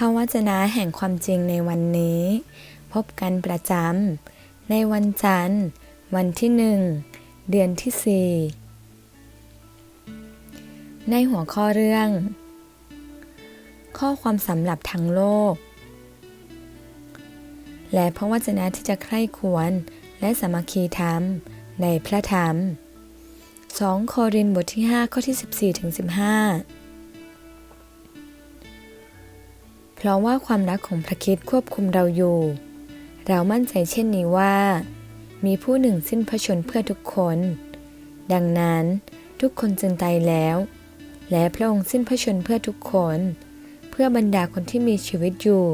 พระวจนะแห่งความจริงในวันนี้ พบกันประจำในวันจันทร์ วันที่หนึ่งเดือนที่สี่ในหัวข้อเรื่อง ข้อความสำหรับทั้งโลก และพระวจนะที่จะใคร่ควรและสามัคคีธรรมในพระธรรม 2 โครินธ์บทที่ 5 ข้อที่ 14ถึง15 เพราะว่าความรักของพระคิดควบคุมเราอยู่ เรามั่นใจเช่นนี้ว่า มีผู้หนึ่งสิ้นพระชนเพื่อทุกคน ดังนั้นทุกคนจึงตายแล้ว และพระองค์สิ้นพระชนเพื่อทุกคน เพื่อบรรดาคนที่มีชีวิตอยู่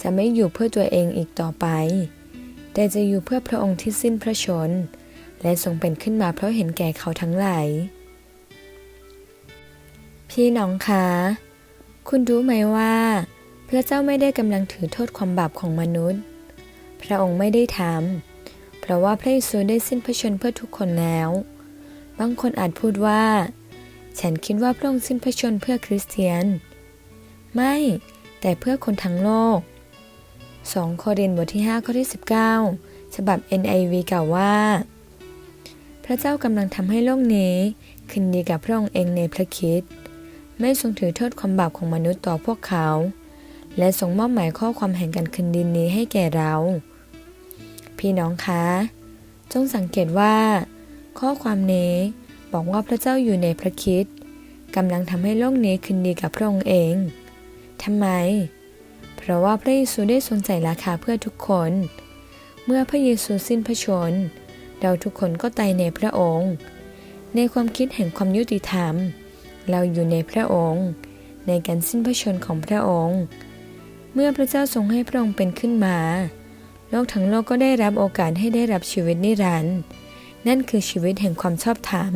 จะไม่อยู่เพื่อตัวเองอีกต่อไป แต่จะอยู่เพื่อพระองค์ที่สิ้นพระชน และทรงเป็นขึ้นมาเพราะเห็นแก่เขาทั้งหลายพี่น้องคะ คุณรู้ไหมว่า พระเจ้าไม่ได้กำลังถือโทษความบาปของมนุษย์ พระองค์ไม่ได้ทำเพราะว่าพระเยซูได้สิ้นพระชนเพื่อทุกคนแล้ว บางคนอาจพูดว่า ฉันคิดว่าพระองค์สิ้นพระชนเพื่อคริสเตียน ไม่ แต่เพื่อคนทั้งโลก 2 โครินธ์บทที่ 5 ข้อที่ 19 ฉบับ NIV กล่าวว่า พระเจ้ากำลังทำให้โลกนี้คืนดีกับพระองค์เองในพระคิด ไม่ทรงถือโทษความบาปของมนุษย์ต่อพวกเขา และทรงมอบหมายข้อความแห่งการคืนดีนี้ให้แก่เรา พี่น้องคะ จงสังเกตว่า ข้อความนี้บอกว่าพระเจ้าอยู่ในพระคิดกำลังทำให้โลกนี้คืนดีกับพระองค์เองทำไม เพราะว่าพระเยซูได้ทรงจ่ายราคาเพื่อทุกคน เมื่อพระเยซูสิ้นพระชน เราทุกคนก็ตายในพระองค์ ในความคิดแห่งความยุติธรรม เราอยู่ในพระองค์ ในการสิ้นพระชนของพระองค์ เมื่อพระเจ้าทรงให้พระองค์เป็นขึ้นมา โลกทั้งโลกก็ได้รับโอกาสให้ได้รับชีวิตนิรันดร์นั่นคือชีวิตแห่งความชอบธรรม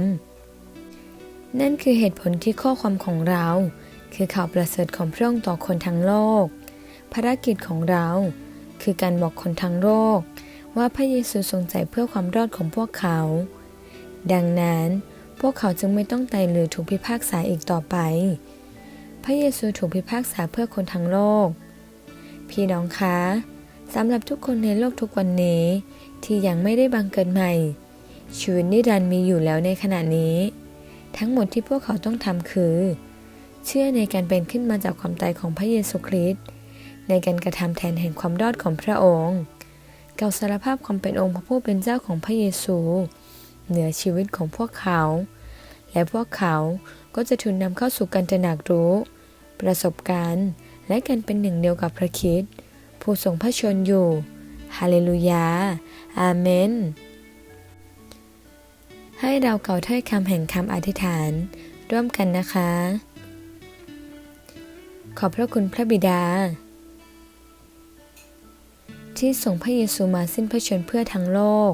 นั่นคือเหตุผลที่ข้อความของเรา คือข่าวประเสริฐของพระองค์ต่อคนทั้งโลก ภารกิจของเรา คือการบอกคนทั้งโลกว่าพระเยซูทรงใจเพื่อความรอดของพวกเขา ดังนั้นพวกเขาจึงไม่ต้องตายหรือถูกพิพากษาอีกต่อไป พระเยซูถูกพิพากษาเพื่อคนทั้งโลก พี่น้องคะสำหรับทุกคนในโลกทุกวันนี้ ที่ยังไม่ได้บังเกิดใหม่ ชีวิตนิรันดร์มีอยู่แล้วในขณะนี้ ทั้งหมดที่พวกเขาต้องทำคือ เชื่อในการเป็นขึ้นมาจากความตายของพระเยซูคริสต์ในการกระทำแทนแห่งความรอดของพระองค์เก่าสารภาพความเป็นองค์พระผู้เป็นเจ้าของพระเยซู เหนือชีวิตของพวกเขา และพวกเขาก็จะถูกนำเข้าสู่การตระหนักรู้ ประสบการณ์ และการเป็นหนึ่งเดียวกับพระคริสต์ผู้ทรงพระชนอยู่ ฮาเลลูยา อาเมน ให้เราเก่าถ้อยคำแห่งคำอธิษฐาน ร่วมกันนะคะ ขอบพระคุณพระบิดา ที่ส่งพระเยซูมาสิ้นพระชนเพื่อทั้งโลก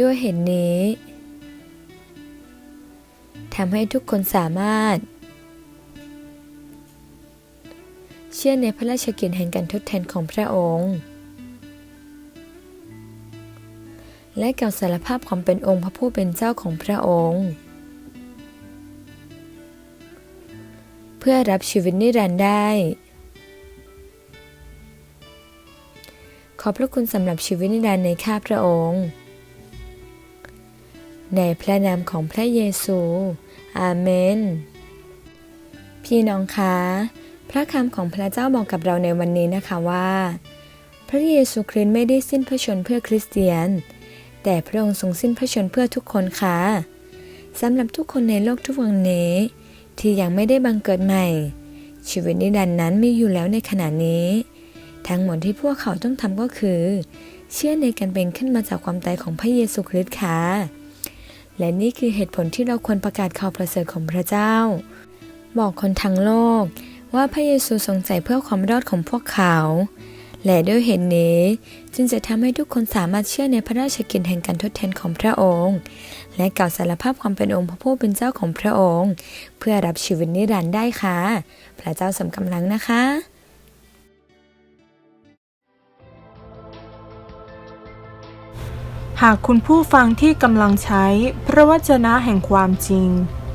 ด้วยเหตุนี้ทำให้ทุกคนสามารถ ชื่อในพระราชกิจแห่งการทดแทนของพระองค์ และกล่าสารภาพความเป็นองค์พระผู้เป็นเจ้าของพระองค์ เพื่อรับชีวิตนิรันดร์ได้ ขอบพระคุณสำหรับชีวิตนิรันดร์ในข้าพระองค์ ในพระนามของพระเยซู อาเมน พี่น้องคะ พระคำของพระเจ้าบอกกับเราในวันนี้นะคะว่า พระเยซูคริสต์ไม่ได้สิ้นพระชนเพื่อคริสเตียน แต่พระองค์ทรงสิ้นพระชนเพื่อทุกคนค่ะสำหรับทุกคนในโลกทุกวันนี้ ที่ยังไม่ได้บังเกิดใหม่ ชีวิตนิรันดร์นั้นมีอยู่แล้วในขณะนี้ ทั้งหมดที่พวกเขาต้องทำก็คือ เชื่อในการเป็นขึ้นมาจากความตายของพระเยซูคริสต์ค่ะและนี่คือเหตุผลที่เราควรประกาศข่าวประเสริฐของพระเจ้า บอกคนทั้งโลก ว่าพระเยซูทรงใจเพื่อความรอดของพวกเขา และด้วยเหตุนี้จึงจะทำให้ทุกคนสามารถเชื่อในพระราชกิจแห่งการทดแทนของพระองค์ และกล่าวสารภาพความเป็นองค์พระผู้เป็นเจ้าของพระองค์ เพื่อรับชีวิตนิรันดร์ได้ค่ะ พระเจ้าสมกำลังนะคะหากคุณผู้ฟังที่กำลังใช้พระวจนะแห่งความจริง